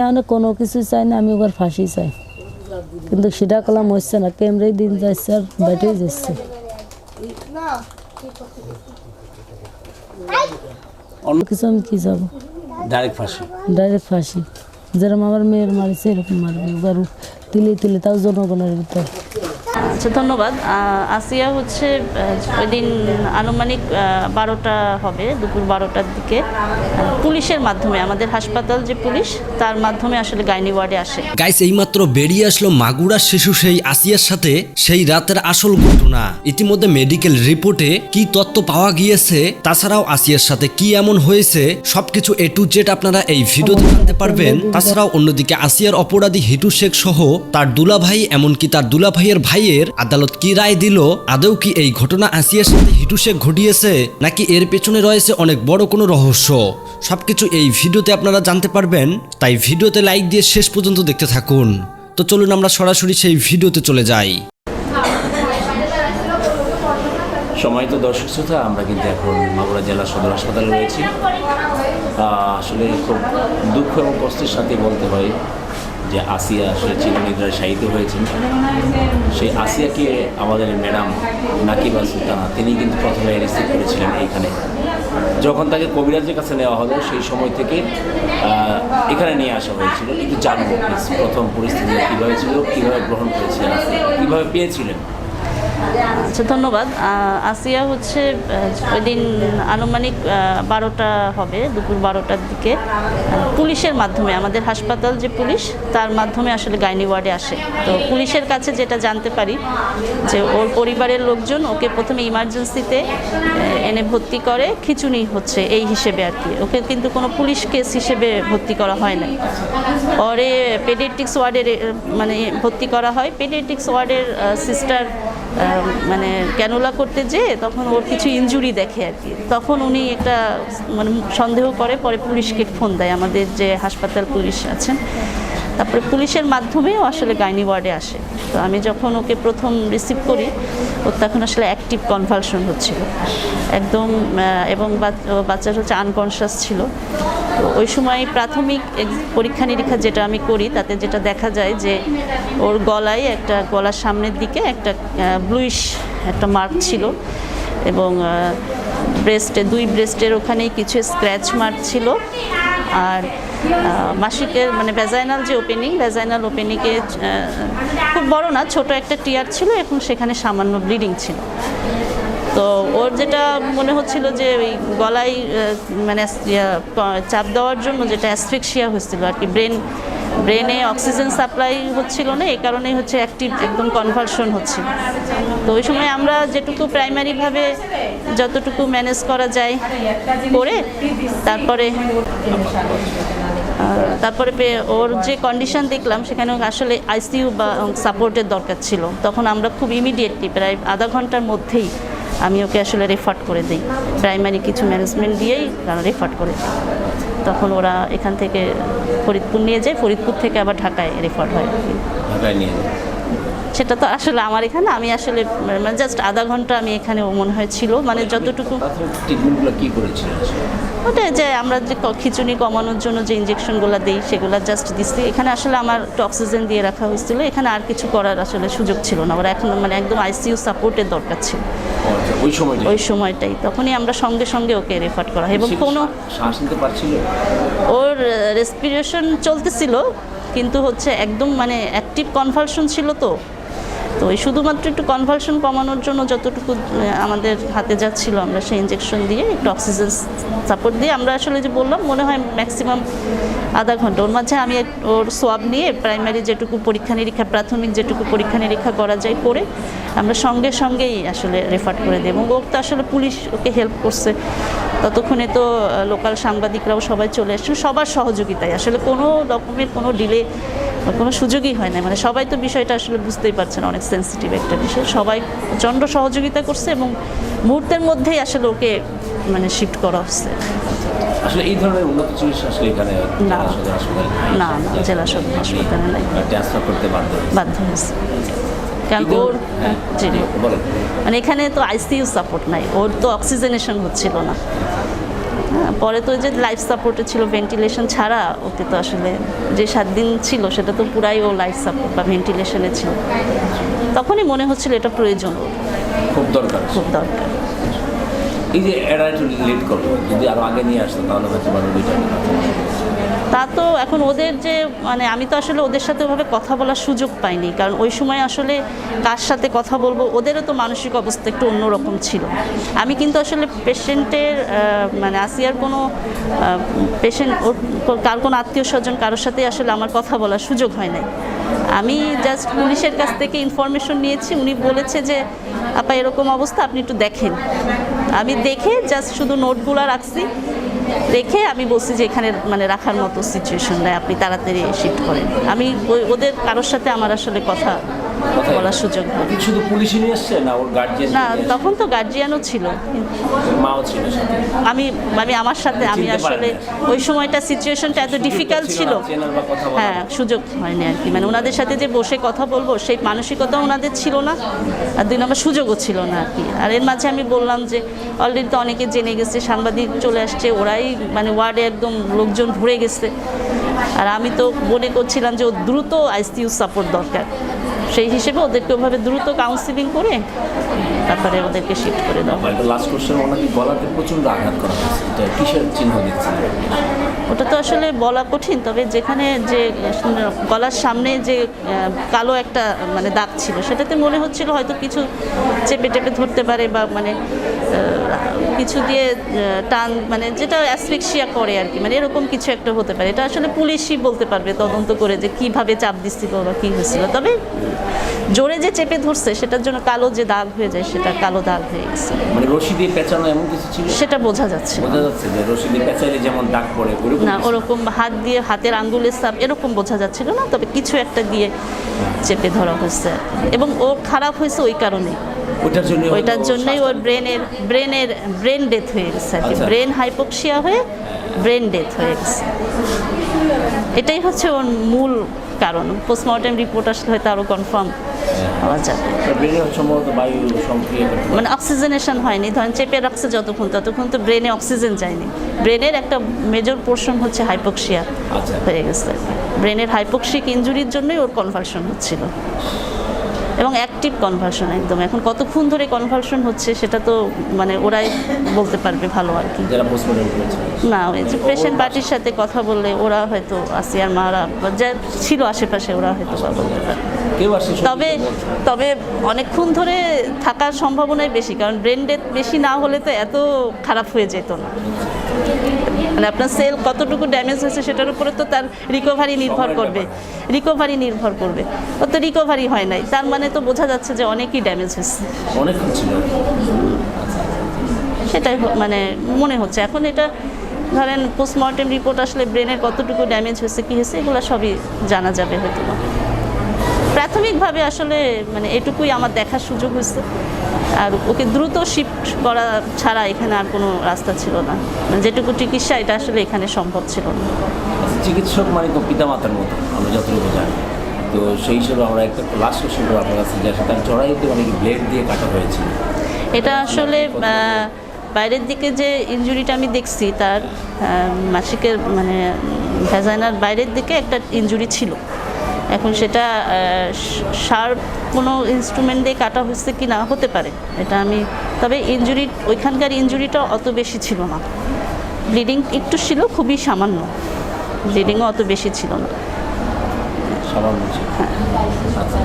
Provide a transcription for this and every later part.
এখানে কোনো কিছু চাই না আমি ওবার ফাঁসি চাই। কিন্তু সেটা কলাম হচ্ছে না ক্যামেরাই দিন যাচ্ছে আর বেটেই যাচ্ছে। অন্য কিছু আমি কি যাব ডাইরেক্ট ফাঁসি। ডাইরেক্ট ফাঁসি। যেরকম আমার মেয়ের মারিছে এরকম মারবে। এবার তিলে তুলে তাও জনগণের ভিতর। আচ্ছা ধন্যবাদ। আসিয়া হচ্ছে ওই দিন আনুমানিক বারোটা হবে, দুপুর বারোটার দিকে। পুলিশের মাধ্যমে, আমাদের হাসপাতাল যে পুলিশ, তার মাধ্যমে আসলে গাইনি ওয়ার্ডে আসে। গাইস, এইমাত্র বেরিয়ে আসলো মাগুরার শিশু সেই আসিয়ার সাথে, সেই রাতের আসল ঘটনা। ইতিমধ্যে মেডিকেল রিপোর্টে কি তথ্য পাওয়া গিয়েছে, তাছাড়াও আসিয়ার সাথে কি এমন হয়েছে, সবকিছু এ টু জেড আপনারা এই ভিডিওতে জানতে পারবেন। তাছাড়াও অন্যদিকে আসিয়ার অপরাধী হিটু শেখ সহ তার দুলাভাই, এমনকি তার দুলাভাইয়ের ভাইয়ের আদালত কি রায় দিল? আদৌ কি এই ঘটনা আসিয়ার সাথে হিটু শেখ ঘটিয়েছে? নাকি এর পেছনে রয়েছে অনেক বড় কোনো রহস্য? সবকিছু এই ভিডিওতে আপনারা জানতে পারবেন। তাই ভিডিওতে লাইক দিয়ে শেষ পর্যন্ত দেখতে থাকুন। তো চলুন আমরা সরাসরি সেই ভিডিওতে চলে যাই। সম্মানিত দর্শক শ্রোতা, আমরা কিন্তু এখন মাগুরা জেলা সদর হাসপাতালে রয়েছি। আসলে খুব দুঃখ এবং কষ্টের সাথে বলতে হয় যে আসিয়া সে চিরনিদ্রায় শায়িত হয়েছেন, সেই আসিয়াকে আমাদের ম্যাডাম নাকিবা সুলতানা, তিনি কিন্তু প্রথমে রিসিভ করেছিলেন এখানে যখন তাকে কবিরাজের কাছে নেওয়া হলো, সেই সময় থেকে এখানে নিয়ে আসা হয়েছিল। কিন্তু জানব প্রথম পরিস্থিতি কীভাবে ছিল, কীভাবে গ্রহণ করেছিলেন কীভাবে পেয়েছিলেন? আচ্ছা ধন্যবাদ। আসিয়া হচ্ছে ওই দিন আনুমানিক বারোটা হবে, দুপুর বারোটার দিকে। পুলিশের মাধ্যমে, আমাদের হাসপাতাল যে পুলিশ, তার মাধ্যমে আসলে গাইনি ওয়ার্ডে আসে। তো পুলিশের কাছে যেটা জানতে পারি, যে ওর পরিবারের লোকজন ওকে প্রথমে ইমার্জেন্সিতে এনে ভর্তি করে খিচুনি হচ্ছে এই হিসেবে আর কি। ওকে কিন্তু কোনো পুলিশ কেস হিসেবে ভর্তি করা হয় না পরে পেডিয়াট্রিক্স ওয়ার্ডের মানে ভর্তি করা হয়। পেডিয়াট্রিক্স ওয়ার্ডের সিস্টার মানে ক্যানোলা করতে যেয়ে তখন ওর কিছু ইনজুরি দেখে আর কি। তখন উনি একটা মানে সন্দেহ করে, পরে পুলিশকে ফোন দেয়। আমাদের যে হাসপাতাল পুলিশ আছেন, তারপরে পুলিশের মাধ্যমেও আসলে গাইনি ওয়ার্ডে আসে। তো আমি যখন ওকে প্রথম রিসিভ করি, ওর তখন আসলে অ্যাক্টিভ কনভালশন হচ্ছিল। একদম এবং বাচ- ও বাচ্চাটা হচ্ছে আনকনশাস ছিল। তো ওই সময় প্রাথমিক পরীক্ষা নিরীক্ষা যেটা আমি করি, তাতে যেটা দেখা যায় যে ওর গলায় একটা গলার সামনের দিকে একটা ব্লুইশ একটা মার্ক ছিল এবং ব্রেস্টে দুই ব্রেস্টের ওখানেই কিছু স্ক্র্যাচ মার্ক ছিল। আর মাসিকের মানে ভ্যাজাইনাল যে ওপেনিং ভ্যাজাইনাল ওপেনিংয়ে খুব বড় না, ছোট একটা টিয়ার ছিল, এখন সেখানে সামান্য ব্লিডিং ছিল। তো ওর যেটা মনে হচ্ছিল যে ওই গলায় মানে চাপ দেওয়ার জন্য যেটা অ্যাসফিক্সিয়া হচ্ছিল আর কি, ব্রেন, ব্রেনে অক্সিজেন সাপ্লাই হচ্ছিল না এই কারণেই হচ্ছে অ্যাক্টিভ একদম কনভালশন হচ্ছিল। তো ওই সময় আমরা যেটুকু প্রাইমারিভাবে যতটুকু ম্যানেজ করা যায় করে তারপরে তারপরে ওর যে কন্ডিশন দেখলাম সেখানে আসলে আইসিইউ বা সাপোর্টের দরকার ছিল। তখন আমরা খুব ইমিডিয়েটলি প্রায় আধা ঘণ্টার মধ্যেই আমি ওকে আসলে রেফার করে দিই। প্রাইমারি কিছু ম্যানেজমেন্ট দিয়েই তারা রেফার করে। তখন ওরা এখান থেকে ফরিদপুর নিয়ে যায়, ফরিদপুর থেকে আবার ঢাকায় রেফার হয়। ঢাকায় নিয়ে যান সেটা তো আসলে আমার এখানে আমি আসলে মানে জাস্ট আধা ঘণ্টা আমি এখানে ও মনে হয় ছিল। মানে যতটুকু প্রাথমিক ট্রিটমেন্টগুলো কী করেছিলেন? ওটা যে আমরা যে খিচুনি কমানোর জন্য যে ইঞ্জেকশনগুলো দিই সেগুলো জাস্ট দিচ্ছি এখানে আসলে আমার একটু অক্সিজেন দিয়ে রাখা হয়েছিল। এখানে আর কিছু করার আসলে সুযোগ ছিল না। ওরা এখন মানে একদম আইসিইউ সাপোর্টের দরকার ছিল। আচ্ছা, ওই সময় ওই সময়টাই। তখনই আমরা সঙ্গে সঙ্গে ওকে রেফার করা এবং কোনো শ্বাস নিতে পারছিল? ওর রেসপিরেশন চলতেছিল কিন্তু হচ্ছে একদম মানে অ্যাক্টিভ কনভালশন ছিল তো। তো ওই শুধুমাত্র একটু কনভালশন কমানোর জন্য যতটুকু আমাদের হাতে যাচ্ছিল আমরা সেই ইঞ্জেকশন দিয়ে একটু অক্সিজেন সাপোর্ট দিয়ে আমরা আসলে যে বললাম, মনে হয় ম্যাক্সিমাম আধা ঘণ্টা। ওর মাঝে আমি ওর সোয়াব নিয়ে প্রাইমারি যেটুকু পরীক্ষা নিরীক্ষা, প্রাথমিক যেটুকু পরীক্ষা নিরীক্ষা করা যায় করে আমরা সঙ্গে সঙ্গেই আসলে রেফার করে দিই। এবং ওর তো আসলে পুলিশ ওকে হেল্প করছে। ততক্ষণে তো লোকাল সাংবাদিকরাও সবাই চলে এসেছে সবার সহযোগিতায়। আসলে কোনো রকমের কোনো ডিলে কোনো সুযোগই হয় না মানে সবাই তো বিষয়টা আসলে বুঝতেই পারছে না অনেক সেন্সিটিভ একটা বিষয়। সবাই প্রচণ্ড সহযোগিতা করছে এবং মুহূর্তের মধ্যেই আসলে ওকে মানে শিফট করা হচ্ছে। আসলে এই ধরনের উন্নত চিকিৎসা আসলে এখানে না। না জেলা সদর হাসপাতালে বাধ্য। বাধ্য হয়েছে। কারণ ওর হ্যাঁ, জি মানে এখানে তো আইসিইউ সাপোর্ট নাই। ওর তো অক্সিজেনেশন হচ্ছিল না। হ্যাঁ, পরে তো যে লাইফ সাপোর্টে ছিল ভেন্টিলেশন ছাড়া ওকে তো আসলে যে সাত দিন ছিল সেটা তো পুরাই ও লাইফ সাপোর্ট বা ভেন্টিলেশনে ছিল। তখনই মনে হচ্ছিল এটা প্রয়োজন খুব দরকার। খুব দরকার। এই যে একটু লেট যদি আরও আগে নিয়ে আসতো তাহলে হয়তো তা তো এখন ওদের যে মানে আমি তো আসলে ওদের সাথে ওভাবে কথা বলার সুযোগ পাইনি। কারণ ওই সময় আসলে কার সাথে কথা বলব, ওদেরও তো মানসিক অবস্থা একটু অন্যরকম ছিল। আমি কিন্তু আসলে পেশেন্টের মানে আসিয়ার কোনো পেশেন্ট কার কোনো আত্মীয় স্বজন কারোর সাথে আসলে আমার কথা বলার সুযোগ হয় নাই। আমি জাস্ট পুলিশের কাছ থেকে ইনফরমেশন নিয়েছি, উনি বলেছে যে, আপা, এরকম অবস্থা, আপনি একটু দেখেন। আমি দেখে জাস্ট শুধু নোটগুলো রাখছি। রেখে আমি বলছি যে এখানে মানে রাখার মতো সিচুয়েশন আপনি তাড়াতাড়ি শিফট করেন। আমি ওদের কারোর সাথে আমার আসলে কথা বলার সুযোগ হয় শুধু পুলিশই নিয়ে এসছে না ওর গার্জিয়ান না তখন তো গার্জিয়ানও ছিল। মাও ছিল আমি আমি আমার সাথে আমি আসলে ওই সময়টা সিচুয়েশনটা এত ডিফিকাল্ট ছিল। হ্যাঁ সুযোগ হয়নি আর কি। মানে ওনাদের সাথে যে বসে কথা বলব সেই মানসিকতাও ওনাদের ছিল না। আর দুই নম্বর সুযোগও ছিল না আর কি। আর এর মাঝে আমি বললাম যে অলরেডি তো অনেকে জেনে গেছে সাংবাদিক চলে আসছে ওরাই মানে ওয়ার্ডে একদম লোকজন ভরে গেছে। আর আমি তো মনে করছিলাম যে ও দ্রুত আইসিইউ সাপোর্ট দরকার। সেই হিসেবে ওদেরকে ওভাবে দ্রুত কাউন্সিলিং করে তারপরে ওদেরকে শিফট করে দাও। লাস্ট কোশ্চেন ওনাকে গলাতে প্রচণ্ড আঘাত করা হয়েছে। এটা কিসের চিহ্ন দিচ্ছে ওটা তো আসলে বলা কঠিন তবে যেখানে যে গলার সামনে যে কালো একটা মানে দাগ ছিল সেটাতে মনে হচ্ছিল হয়তো কিছু চেপে টেপে ধরতে পারে বা মানে কিছু দিয়ে টান মানে যেটা অ্যাসফিক্সিয়া করে আর কি মানে এরকম কিছু একটা হতে পারে। এটা আসলে পুলিশই বলতে পারবে তদন্ত করে যে কীভাবে চাপ দিচ্ছিল বা কী হয়েছিল তবে জোরে যে চেপে ধরছে সেটার জন্য কালো যে দাগ হয়ে যায় সেটা কালো দাগ হয়ে গেছে। মানে রশি দিয়ে পেঁচানো এমন কিছু ছিল? সেটা বোঝা যাচ্ছে বোঝা যাচ্ছে যে রশি দিয়ে পেঁচাইলে যেমন দাগ পড়ে না? ওরকম হাত দিয়ে হাতের আঙ্গুলের সাপ এরকম বোঝা যাচ্ছিল না তবে কিছু একটা দিয়ে চেপে ধরা হয়েছে। এবং ও খারাপ হয়েছে ওই কারণে। ওইটার জন্য ওইটার জন্যই ওর ব্রেনের ব্রেনের ব্রেন ডেথ হয়ে গেছে আর কি। আচ্ছা। ব্রেন হাইপোক্সিয়া হয়ে ব্রেন ডেথ হয়ে গেছে। এটাই হচ্ছে ওর মূল কারণ পোস্টমর্টেম রিপোর্ট আসলে হয়তো আরও কনফার্ম পাওয়া যাবে। মানে অক্সিজেনেশন হয়নি ধরেন চেপে রাখছে যতক্ষণ ততক্ষণ তো ব্রেনে অক্সিজেন যায়নি ব্রেনের একটা মেজর পোর্শন হচ্ছে হাইপোক্সিয়া আচ্ছা। হয়ে গেছে ব্রেনের হাইপোক্সিক ইঞ্জুরির জন্যই ওর কনভার্সন হচ্ছিল এবং অ্যাক্টিভ কনভালশন একদম। এখন কতক্ষণ ধরে কনভালশন হচ্ছে সেটা তো মানে ওরাই বলতে পারবে ভালো আর কি। না ওই যে পেশেন্ট পার্টির সাথে কথা বললে ওরা হয়তো আসিয়ার মারা যা ছিল আশেপাশে ওরা হয়তো বা বলতে পারে তবে তবে অনেকক্ষণ ধরে থাকার সম্ভাবনাই বেশি কারণ ব্রেন ডেথ বেশি না হলে তো এত খারাপ হয়ে যেত না। মানে আপনার সেল কতটুকু ড্যামেজ হয়েছে সেটার উপরে তো তার রিকভারি নির্ভর করবে। রিকভারি নির্ভর করবে। ও তো রিকভারি হয় নাই। তার মানে তো বোঝা যাচ্ছে যে অনেকই ড্যামেজ হয়েছে। ছিল সেটাই মানে মনে হচ্ছে। এখন এটা ধরেন পোস্টমর্টেম রিপোর্ট আসলে ব্রেনের কতটুকু ড্যামেজ হয়েছে কী হয়েছে এগুলো সবই জানা যাবে হয়তো। প্রাথমিকভাবে আসলে মানে এটুকুই আমার দেখার সুযোগ হয়েছে। আর ওকে দ্রুত শিফট করা ছাড়া এখানে আর কোনো রাস্তা ছিল না। মানে যেটুকু চিকিৎসা এটা আসলে এখানে সম্ভব ছিল না। চিকিৎসক মানে তো পিতামাতার মতো আমরা যতটুকু জানি। তো সেই হিসেবে আমরা একটা লাস্ট কোশ্চেন করব আপনার কাছে যে তার চড়াইতে অনেক ব্লেড দিয়ে কাটা হয়েছিল। এটা আসলে বাইরের দিকে যে ইনজুরিটা আমি দেখছি তার মাসিকের মানে ভ্যাজাইনার বাইরের দিকে একটা ইনজুরি ছিল। এখন সেটা শার্প কোনো ইনস্ট্রুমেন্ট দিয়ে কাটা হচ্ছে কি না হতে পারে। এটা আমি তবে ইঞ্জুরি ওইখানকার ইঞ্জুরিটা অত বেশি ছিল না। ব্লিডিং একটু ছিল খুবই সামান্য। ব্লিডিংও অত বেশি ছিল না। সামান্য আচ্ছা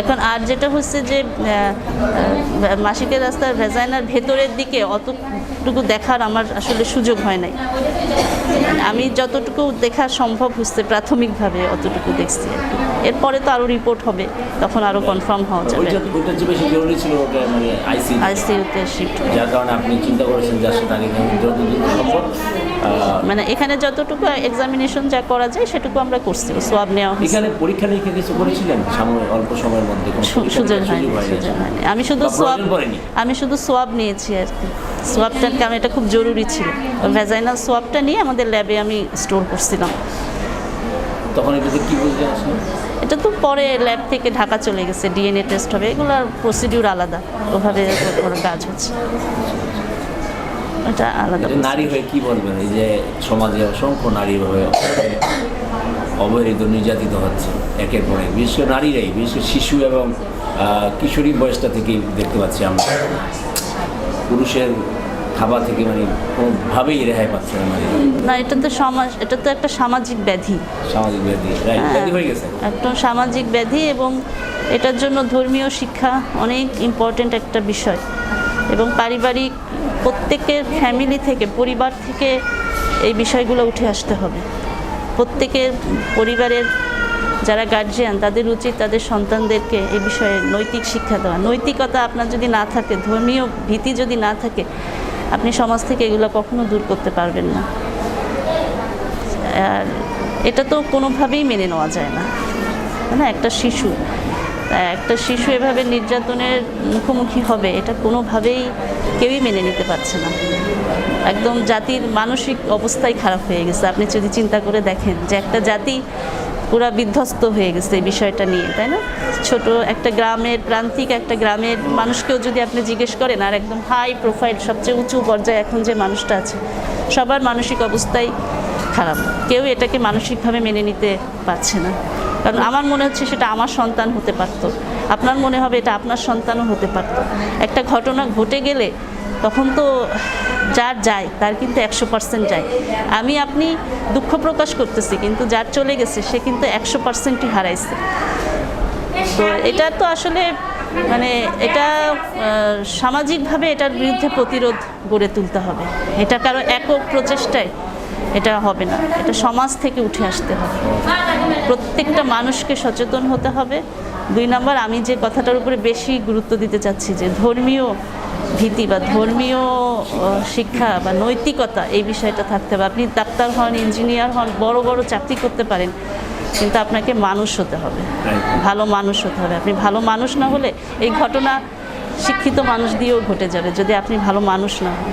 এখন আর যেটা হচ্ছে যে মাসিকের রাস্তার ভেজাইনার ভেতরের দিকে অতটুকু দেখার আমার আসলে সুযোগ হয় নাই। আমি যতটুকু দেখা সম্ভব হচ্ছে প্রাথমিকভাবে অতটুকু দেখছি আর কি। এরপরে তো আরও রিপোর্ট হবে তখন আরও কনফার্ম হওয়া যাবে। মানে আইসিইউতে শিফট যার কারণে আপনি চিন্তা করেছেন যার সাথে আগে সম্ভব মানে এখানে যতটুকু এক্সামিনেশন যা করা যায় সেটুকু আমরা করছি। সোয়াব নেওয়া হয়েছে এখানে পরীক্ষা নিরীক্ষা কিছু করেছিলেন? সাময়িক অল্প সময়ের মধ্যে কোনো সু- পরীক্ষা সুযোগ হয়নি সুযোগ হয়নি? আমি শুধু সোয়াব আমি শুধু সোয়াব নিয়েছি আর কি। সোয়াবটার কারণ এটা খুব জরুরি ছিল। ভ্যাজাইনাল সোয়াবটা নিয়ে আমাদের ল্যাবে আমি স্টোর করছিলাম। তখন এটাতে কি বুঝলেন আসলে? এটা তো পরে ল্যাব থেকে ঢাকা চলে গেছে ডিএনএ টেস্ট হবে। এগুলোর প্রসিডিউর আলাদা। ওভাবে ওর কাজ হচ্ছে এটা আলাদা নারী হয়ে কি বলবেন? এই যে সমাজে অসংখ্য নারী ভাবে অবহেলিত নির্যাতিত হচ্ছে একের পর এক। বিশেষ করে নারীরাই বিশেষ করে শিশু এবং কিশোরী বয়সটা থেকেই দেখতে পাচ্ছি আমরা। পুরুষের খাবার থেকে মানে কোনোভাবেই রেহাই পাচ্ছে না নারী না এটা তো সমাজ এটা তো একটা সামাজিক ব্যাধি। সামাজিক ব্যাধি ব্যাধি হয়ে গেছে। একদম সামাজিক ব্যাধি এবং এটার জন্য ধর্মীয় শিক্ষা অনেক ইম্পর্ট্যান্ট একটা বিষয়। এবং পারিবারিক প্রত্যেকের ফ্যামিলি থেকে পরিবার থেকে এই বিষয়গুলো উঠে আসতে হবে। প্রত্যেকের পরিবারের যারা গার্জিয়ান তাদের উচিত তাদের সন্তানদেরকে এ বিষয়ে নৈতিক শিক্ষা দেওয়া। নৈতিকতা আপনার যদি না থাকে, ধর্মীয় ভীতি যদি না থাকে, আপনি সমাজ থেকে এগুলো কখনো দূর করতে পারবেন না। আর এটা তো কোনোভাবেই মেনে নেওয়া যায় না। না, একটা শিশু একটা শিশু এভাবে নির্যাতনের মুখোমুখি হবে, এটা কোনোভাবেই কেউই মেনে নিতে পারছে না। একদম জাতির মানসিক অবস্থাই খারাপ হয়ে গেছে। আপনি যদি চিন্তা করে দেখেন যে একটা জাতি পুরা বিধ্বস্ত হয়ে গেছে এই বিষয়টা নিয়ে, তাই না? ছোট একটা গ্রামের প্রান্তিক একটা গ্রামের মানুষকেও যদি আপনি জিজ্ঞেস করেন, আর একদম হাই প্রোফাইল সবচেয়ে উঁচু পর্যায়ে এখন যে মানুষটা আছে, সবার মানসিক অবস্থাই খারাপ। কেউ এটাকে মানসিকভাবে মেনে নিতে পারছে না। কারণ আমার মনে হচ্ছে সেটা আমার সন্তান হতে পারত। আপনার মনে হবে এটা আপনার সন্তানও হতে পারত একটা ঘটনা ঘটে গেলে তখন তো যার যায়, তার কিন্তু একশো পার্সেন্ট যায়। আমি, আপনি দুঃখ প্রকাশ করতেছি, কিন্তু যার চলে গেছে, সে কিন্তু একশো পার্সেন্টই হারাইছে। তো এটা তো আসলে মানে এটা সামাজিকভাবে এটার বিরুদ্ধে প্রতিরোধ গড়ে তুলতে হবে। এটা কারও একক প্রচেষ্টায় এটা হবে না। এটা সমাজ থেকে উঠে আসতে হবে। প্রত্যেকটা মানুষকে সচেতন হতে হবে। দুই নম্বর আমি যে কথাটার উপরে বেশি গুরুত্ব দিতে চাচ্ছি যে ধর্মীয় ভীতি বা ধর্মীয় শিক্ষা বা নৈতিকতা এই বিষয়টা থাকতে হবে। আপনি ডাক্তার হন ইঞ্জিনিয়ার হন বড় বড় চাকরি করতে পারেন কিন্তু আপনাকে মানুষ হতে হবে। ভালো মানুষ হতে হবে। আপনি ভালো মানুষ না হলে এই ঘটনা শিক্ষিত মানুষ দিয়েও ঘটে যাবে যদি আপনি ভালো মানুষ না হন।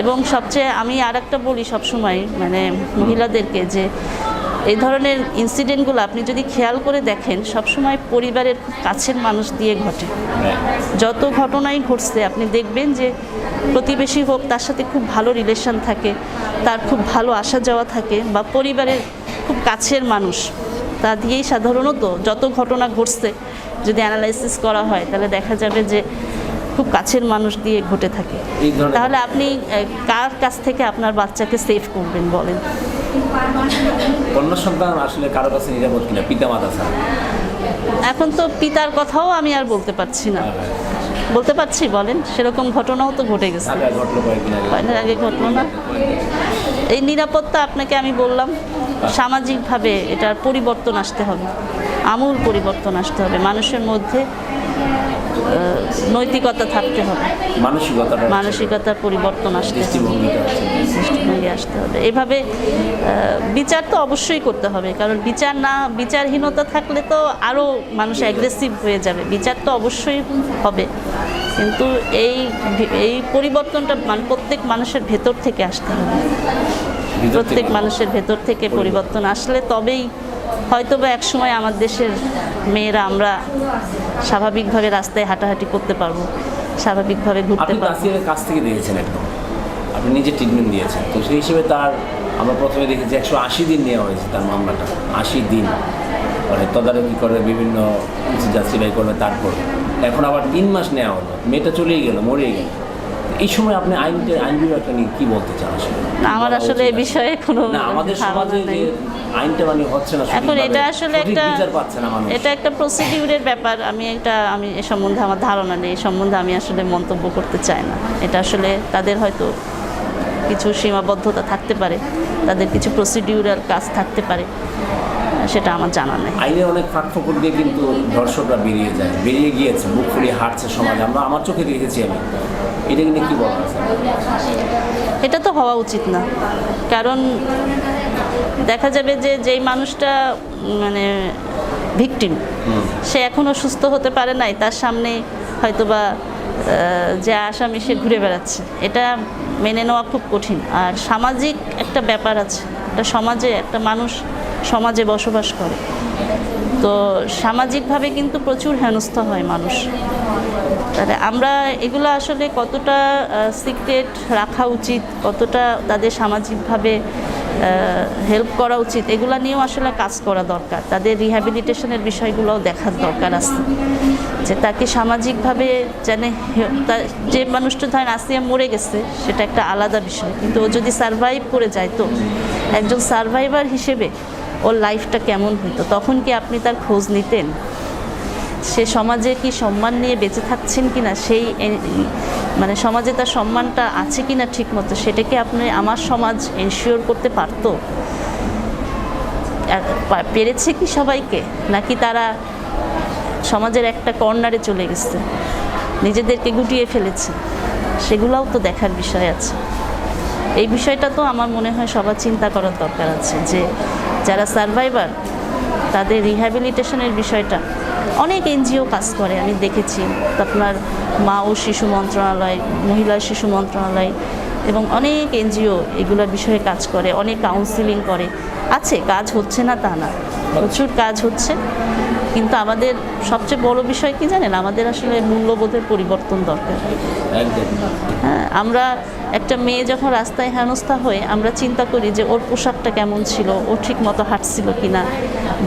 এবং সবচেয়ে আমি আর একটা বলি সবসময় মানে মহিলাদেরকে যে এই ধরনের ইনসিডেন্টগুলো আপনি যদি খেয়াল করে দেখেন সবসময় পরিবারের খুব কাছের মানুষ দিয়ে ঘটে। যত ঘটনাই ঘটছে আপনি দেখবেন যে প্রতিবেশী হোক তার সাথে খুব ভালো রিলেশন থাকে তার খুব ভালো আসা যাওয়া থাকে বা পরিবারের খুব কাছের মানুষ তা দিয়েই সাধারণত যত ঘটনা ঘটছে যদি অ্যানালাইসিস করা হয় তাহলে দেখা যাবে যে খুব কাছের মানুষ দিয়ে ঘটে থাকে। তাহলে আপনি কার কাছ থেকে আপনার বাচ্চাকে সেভ করবেন বলেন? কন্যা সন্তান আসলে কারও কাছে নিরাপদ কিনা? পিতা মাতা ছাড়া। এখন তো পিতার কথাও আমি আর বলতে পারছি না। বলতে পারছি বলেন। সেরকম ঘটনাও তো ঘটে গেছে। কয়দিন আগে ঘটলো না। এই নিরাপত্তা আপনাকে আমি বললাম সামাজিকভাবে এটার পরিবর্তন আসতে হবে। আমূল পরিবর্তন আসতে হবে। মানুষের মধ্যে নৈতিকতা থাকতে হবে। মানসিকতাটা মানসিকতার পরিবর্তন আসতে দৃষ্টিভঙ্গি আসতে হবে। এভাবে বিচার তো অবশ্যই করতে হবে কারণ বিচার না বিচারহীনতা থাকলে তো আরও মানুষ অ্যাগ্রেসিভ হয়ে যাবে। বিচার তো অবশ্যই হবে। কিন্তু এই এই পরিবর্তনটা মানে প্রত্যেক মানুষের ভেতর থেকে আসতে হবে। প্রত্যেক মানুষের ভেতর থেকে পরিবর্তন আসলে তবেই হয়তো বা একসময় আমার দেশের মেয়েরা আমরা স্বাভাবিকভাবে রাস্তায় হাঁটাহাঁটি করতে পারব স্বাভাবিকভাবে ঘুরতে পারব। কাছ থেকে দেখেছেন একদম। আপনি নিজে ট্রিটমেন্ট দিয়েছেন। তো সেই হিসেবে তার আমরা প্রথমে দেখেছি একশো আশি দিন নেওয়া হয়েছে তার মামলাটা। আশি দিন। মানে তদারকি করে বিভিন্ন যাচাই করবে তারপর। এখন আবার তিন মাস নেওয়া হলো। মেয়েটা চলেই গেল মরেই গেল। এই সময় আপনি আইনটা আইন বিভাগটা নিয়ে কী বলতে চান আসলে? না, আমার আসলে উচিত এ বিষয়ে কোনো না আমাদের সমাজে যে আইনটা মানে হচ্ছে না এখন এটা আসলে একটা বিচার পাচ্ছে না মানুষ। এটা একটা প্রসিডিউরের ব্যাপার। আমি এটা আমি এ সম্বন্ধে আমার ধারণা নেই। এ সম্বন্ধে আমি আসলে মন্তব্য করতে চাই না। এটা আসলে তাদের হয়তো কিছু সীমাবদ্ধতা থাকতে পারে তাদের কিছু প্রসিডিউরাল কাজ থাকতে পারে সেটা আমার জানা নেই। আইনে অনেক ফাঁক ফোকর দিয়ে কিন্তু ধর্ষকরা বেরিয়ে যায় বেরিয়ে গিয়েছে বুক ফুলিয়ে হাঁটছে সমাজ। আমরা আমার চোখে দেখেছি আমি। এটা নিয়ে কি বলা এটা তো হওয়া উচিত না। কারণ দেখা যাবে যে যেই মানুষটা মানে ভিকটিম সে এখনও সুস্থ হতে পারে নাই তার সামনে হয়তোবা যে আসামি সে ঘুরে বেড়াচ্ছে। এটা মেনে নেওয়া খুব কঠিন। আর সামাজিক একটা ব্যাপার আছে। একটা সমাজে একটা মানুষ সমাজে বসবাস করে। তো সামাজিকভাবে কিন্তু প্রচুর হেনস্থা হয় মানুষ। তাহলে আমরা এগুলো আসলে কতটা সিক্রেট রাখা উচিত, কতটা তাদের সামাজিকভাবে হেল্প করা উচিত, এগুলো নিয়েও আসলে কাজ করা দরকার। তাদের রিহ্যাবিলিটেশনের বিষয়গুলোও দেখার দরকার আছে। যে তাকে সামাজিকভাবে যেন যে মানুষটা ধরেন আসিয়া মরে গেছে, সেটা একটা আলাদা বিষয়। কিন্তু ও যদি সারভাইভ করে যায় তো, একজন সারভাইভার হিসেবে ওর লাইফটা কেমন হতো তখন কি আপনি তার খোঁজ নিতেন? সে সমাজে কি সম্মান নিয়ে বেঁচে থাকছেন কি না সেই মানে সমাজে তার সম্মানটা আছে কিনা ঠিক মতো সেটাকে আপনি আমার সমাজ এনশিওর করতে পারতো? পেরেছে কি সবাইকে, নাকি তারা সমাজের একটা কর্নারে চলে গেছে, নিজেদেরকে গুটিয়ে ফেলেছে? সেগুলোও তো দেখার বিষয় আছে। এই বিষয়টা তো আমার মনে হয় সবার চিন্তা করার দরকার আছে, যে যারা সার্ভাইভার তাদের রিহ্যাবিলিটেশনের বিষয়টা অনেক এনজিও কাজ করে আমি দেখেছি। আপনার মা ও শিশু মন্ত্রণালয় মহিলা শিশু মন্ত্রণালয় এবং অনেক এনজিও এগুলোর বিষয়ে কাজ করে অনেক কাউন্সিলিং করে। আছে কাজ হচ্ছে না তা না। প্রচুর কাজ হচ্ছে। কিন্তু আমাদের সবচেয়ে বড় বিষয় কি জানেন? আমাদের আসলে মূল্যবোধের পরিবর্তন দরকার। হ্যাঁ আমরা একটা মেয়ে যখন রাস্তায় হেনস্থা হয়ে আমরা চিন্তা করি যে ওর পোশাকটা কেমন ছিল ও ঠিক মতো হাঁটছিল কিনা।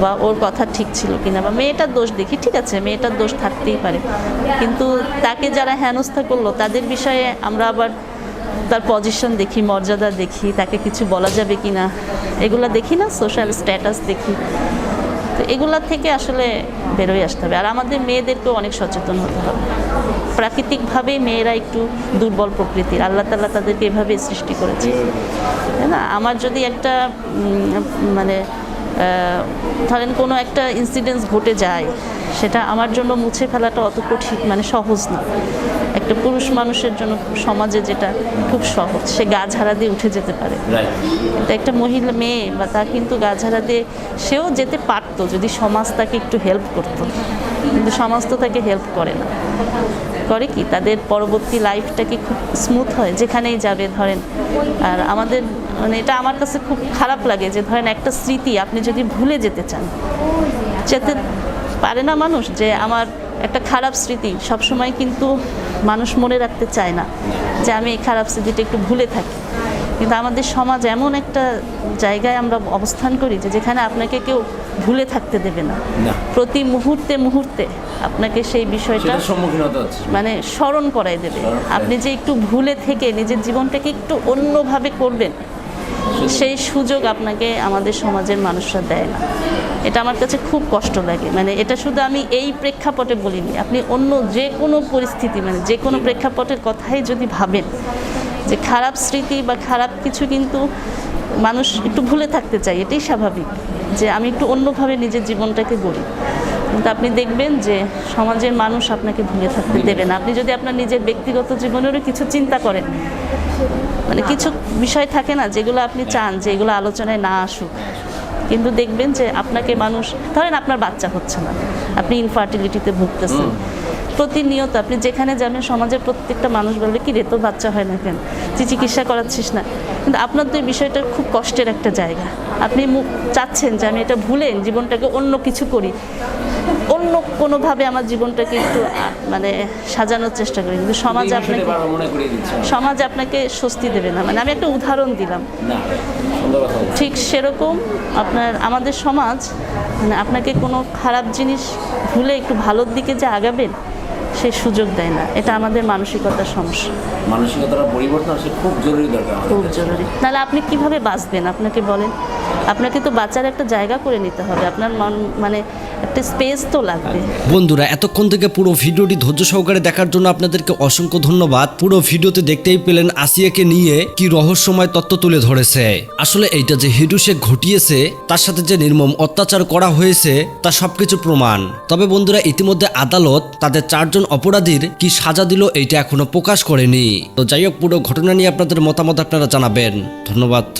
বা ওর কথা ঠিক ছিল কিনা, বা মেয়েটার দোষ দেখি, ঠিক আছে, মেয়েটার দোষ থাকতেই পারে। কিন্তু তাকে যারা হেনস্থা করল, তাদের বিষয়ে আমরা আবার তার পজিশন দেখি, মর্যাদা দেখি, তাকে কিছু বলা যাবে কি না এগুলো দেখি না সোশ্যাল স্ট্যাটাস দেখি। তো এগুলা থেকে আসলে বেরোয় আসতে হবে। আর আমাদের মেয়েদেরকেও অনেক সচেতন হতে হবে। প্রাকৃতিকভাবেই মেয়েরা একটু দুর্বল প্রকৃতির। আল্লাহ তাল্লাহ তাদেরকে এভাবে সৃষ্টি করেছে। তাই না? আমার যদি একটা মানে ধরেন কোনো একটা ইনসিডেন্স ঘটে যায় সেটা আমার জন্য মুছে ফেলাটা অত কঠিন মানে সহজ না। একটা পুরুষ মানুষের জন্য সমাজে যেটা খুব সহজ সে গা ঝাড়া দিয়ে উঠে যেতে পারে। কিন্তু একটা মহিলা মেয়ে বা তা কিন্তু গাছাড়া দিয়ে সেও যেতে পারতো যদি সমাজ তাকে একটু হেল্প করতো। কিন্তু সমাজ তো তাকে হেল্প করে না। করে কি? তাদের পরবর্তী লাইফটা কি খুব স্মুথ হয় যেখানেই যাবে ধরেন। আর আমাদের মানে এটা আমার কাছে খুব খারাপ লাগে যে ধরেন একটা স্মৃতি আপনি যদি ভুলে যেতে চান যেতে পারে না মানুষ যে আমার একটা খারাপ স্মৃতি সবসময় কিন্তু মানুষ মনে রাখতে চায় না যে আমি এই খারাপ স্মৃতিটা একটু ভুলে থাকি। কিন্তু আমাদের সমাজ এমন একটা জায়গায় আমরা অবস্থান করি যে যেখানে আপনাকে কেউ ভুলে থাকতে দেবে না। প্রতি মুহূর্তে মুহূর্তে আপনাকে সেই বিষয়টা মানে স্মরণ করাই দেবে। আপনি যে একটু ভুলে থেকে নিজের জীবনটাকে একটু অন্যভাবে করবেন সেই সুযোগ আপনাকে আমাদের সমাজের মানুষরা দেয় না। এটা আমার কাছে খুব কষ্ট লাগে। মানে এটা শুধু আমি এই প্রেক্ষাপটে বলিনি। আপনি অন্য যে কোনো পরিস্থিতি মানে যে কোনো প্রেক্ষাপটের কথাই যদি ভাবেন, যে খারাপ স্মৃতি বা খারাপ কিছু কিন্তু মানুষ একটু ভুলে থাকতে চায়, এটাই স্বাভাবিক। যে আমি একটু অন্যভাবে নিজের জীবনটাকে গড়ি। কিন্তু আপনি দেখবেন যে সমাজের মানুষ আপনাকে ভুলে থাকতে দেবে না। আপনি যদি আপনার নিজের ব্যক্তিগত জীবনেরও কিছু চিন্তা করেন মানে কিছু বিষয় থাকে না যেগুলো আপনি চান যে এগুলো আলোচনায় না আসুক কিন্তু দেখবেন যে আপনাকে মানুষ ধরেন আপনার বাচ্চা হচ্ছে না আপনি ইনফার্টিলিটিতে ভুগতেছেন। প্রতিনিয়ত আপনি যেখানে যাবেন সমাজের প্রত্যেকটা মানুষ বলবে কি রে তোর বাচ্চা হয় না কেন? তুই চিকিৎসা করাচ্ছিস না? কিন্তু আপনার তো এই বিষয়টা খুব কষ্টের একটা জায়গা। আপনি মু- চাচ্ছেন যে আমি এটা ভুলেন জীবনটাকে অন্য কিছু করি। অন্য কোনোভাবে আমার জীবনটাকে একটু মানে সাজানোর চেষ্টা করি। কিন্তু সমাজ আপনাকে সমাজ আপনাকে স্বস্তি দেবে না। মানে আমি একটা উদাহরণ দিলাম। ঠিক সেরকম আপনার আমাদের সমাজ মানে আপনাকে কোনো খারাপ জিনিস ভুলে একটু ভালোর দিকে যে আগাবেন সেই সুযোগ দেয় না। এটা আমাদের মানসিকতার সমস্যা। মানসিকতার পরিবর্তন আসলে খুব জরুরি দরকার খুব জরুরি। নাহলে আপনি কীভাবে বাঁচবেন? আপনাকে বলেন। আপনাকে তো বাঁচার একটা জায়গা করে নিতে হবে। আপনার মন- মানে একটা স্পেস তো লাগবে। বন্ধুরা এতক্ষণ থেকে পুরো ভিডিওটি ধৈর্য সহকারে দেখার জন্য আপনাদেরকে অসংখ্য ধন্যবাদ। পুরো ভিডিওতে দেখতেই পেলেন আসিয়াকে নিয়ে কি রহস্যময় তত্ত্ব তুলে ধরেছে। আসলে এইটা যে হিরু শেখ ঘটিয়েছে তার সাথে যে নির্মম অত্যাচার করা হয়েছে তা সবকিছু প্রমাণ। তবে বন্ধুরা ইতিমধ্যে আদালত তাদের চারজন অপরাধীর কি সাজা দিল এইটা এখনও প্রকাশ করেনি। তো যাই হোক, পুরো ঘটনা নিয়ে আপনাদের মতামত আপনারা জানাবেন। ধন্যবাদ।